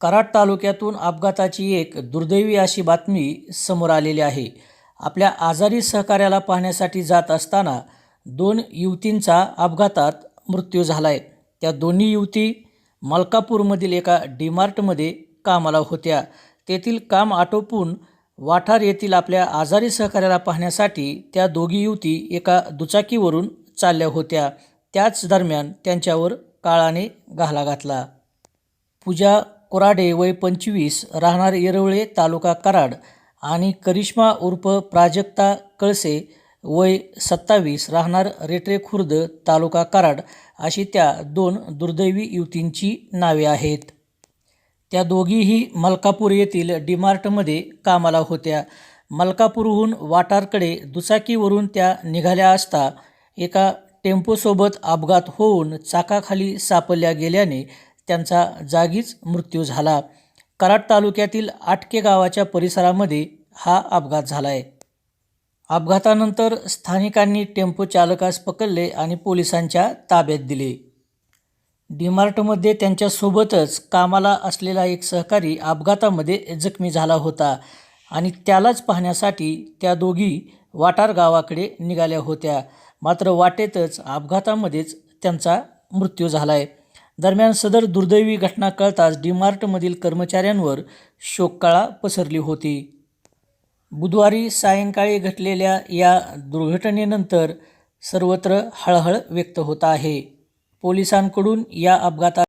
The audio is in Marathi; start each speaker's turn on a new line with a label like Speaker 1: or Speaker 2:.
Speaker 1: कराड तालुक्यातून अपघाताची एक दुर्दैवी अशी बातमी समोर आलेली आहे. आपल्या आजारी सहकार्याला पाहण्यासाठी जात असताना दोन युवतींचा अपघातात मृत्यू झाला आहे त्या दोन्ही युवती मलकापूरमधील एका डीमार्टमध्ये कामाला होत्या. तेथील काम आटोपून वाठार येथील आपल्या आजारी सहकार्याला पाहण्यासाठी त्या दोघी युवती एका दुचाकीवरून चालल्या होत्या. त्याच दरम्यान त्यांच्यावर काळाने घाला घातला. पूजा कोराडे वय पंचवीस राहणार येरवळे तालुका कराड आणि करिश्मा उर्फ प्राजक्ता कळसे वय सत्तावीस राहणार रेटरे खुर्द तालुका कराड अशी त्या दोन दुर्दैवी युवतींची नावे आहेत. त्या दोघीही मलकापूर येथील डीमार्टमध्ये कामाला होत्या. मलकापूरहून वाटारकडे दुचाकीवरून त्या निघाल्या असता एका टेम्पोसोबत अपघात होऊन चाकाखाली सापडल्या गेल्याने त्यांचा जागीच मृत्यू झाला. कराड तालुक्यातील आटके गावाच्या परिसरामध्ये हा अपघात झाला आहे अपघातानंतर स्थानिकांनी टेम्पो चालकास पकडले आणि पोलिसांच्या ताब्यात दिले. डीमार्टमध्ये त्यांच्यासोबतच कामाला असलेला एक सहकारी अपघातामध्ये जखमी झाला होता आणि त्यालाच पाहण्यासाठी त्या दोघी वाटार गावाकडे निघाल्या होत्या. मात्र वाटेतच अपघातामध्येच त्यांचा मृत्यू झाला आहे दरम्यान सदर दुर्दैवी घटना कळताच डीमार्टमधील कर्मचाऱ्यांवर शोककळा पसरली होती. बुधवारी सायंकाळी घटलेल्या या दुर्घटनेनंतर सर्वत्र हळहळ व्यक्त होत आहे. पोलिसांकडून या अपघाता